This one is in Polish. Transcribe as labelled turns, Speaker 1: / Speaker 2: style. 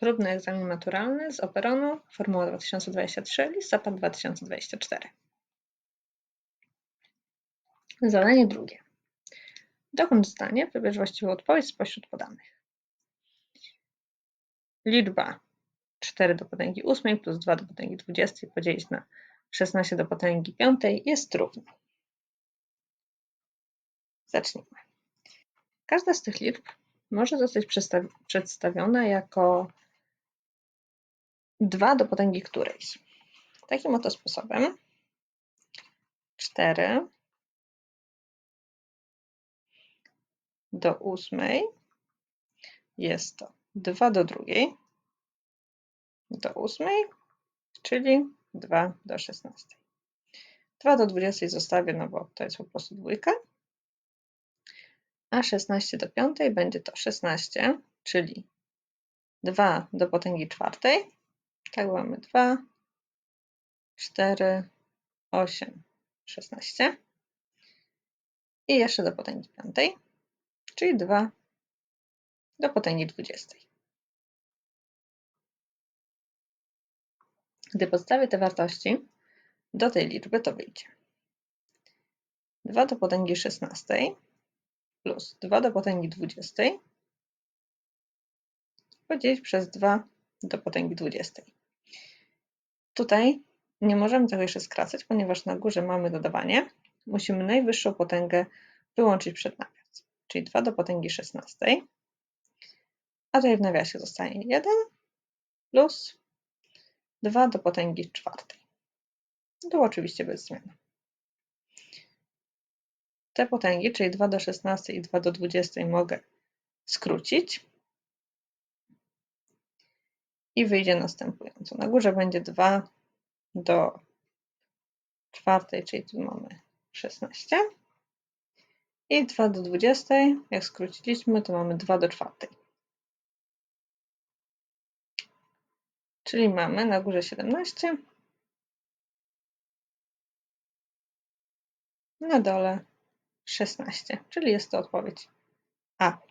Speaker 1: Próbny egzamin maturalny z Operonu, Formuła 2023, listopad 2024. Zadanie drugie. Dokończ zdanie, wybierz właściwą odpowiedź spośród podanych. Liczba 4 do potęgi 8 plus 2 do potęgi 20 podzielić na 16 do potęgi 5 jest równa. Zacznijmy. Każda z tych liczb może zostać przedstawiona jako 2 do potęgi którejś. Takim oto sposobem 4 do 8 jest to 2 do drugiej do 8, czyli 2 do 16. 2 do 20 zostawię, no bo to jest po prostu dwójka. A 16 do 5 będzie to 16, czyli 2 do potęgi czwartej. Tak mamy 2, 4, 8, 16. I jeszcze do potęgi piątej, czyli 2 do potęgi 20. Gdy podstawię te wartości do tej liczby, to wyjdzie 2 do potęgi 16 plus 2 do potęgi 20 podzielić przez 2 do potęgi 20. Tutaj nie możemy tego jeszcze skracać, ponieważ na górze mamy dodawanie. Musimy najwyższą potęgę wyłączyć przed nawias, czyli 2 do potęgi 16, a tutaj w nawiasie zostanie 1 plus 2 do potęgi czwartej. To oczywiście bez zmian. Te potęgi, czyli 2 do 16 i 2 do 20 mogę skrócić i wyjdzie następująco. Na górze będzie 2 do czwartej, czyli tu mamy 16 i 2 do 20, jak skróciliśmy, to mamy 2 do czwartej. Czyli mamy na górze 17, na dole 16, czyli jest to odpowiedź A.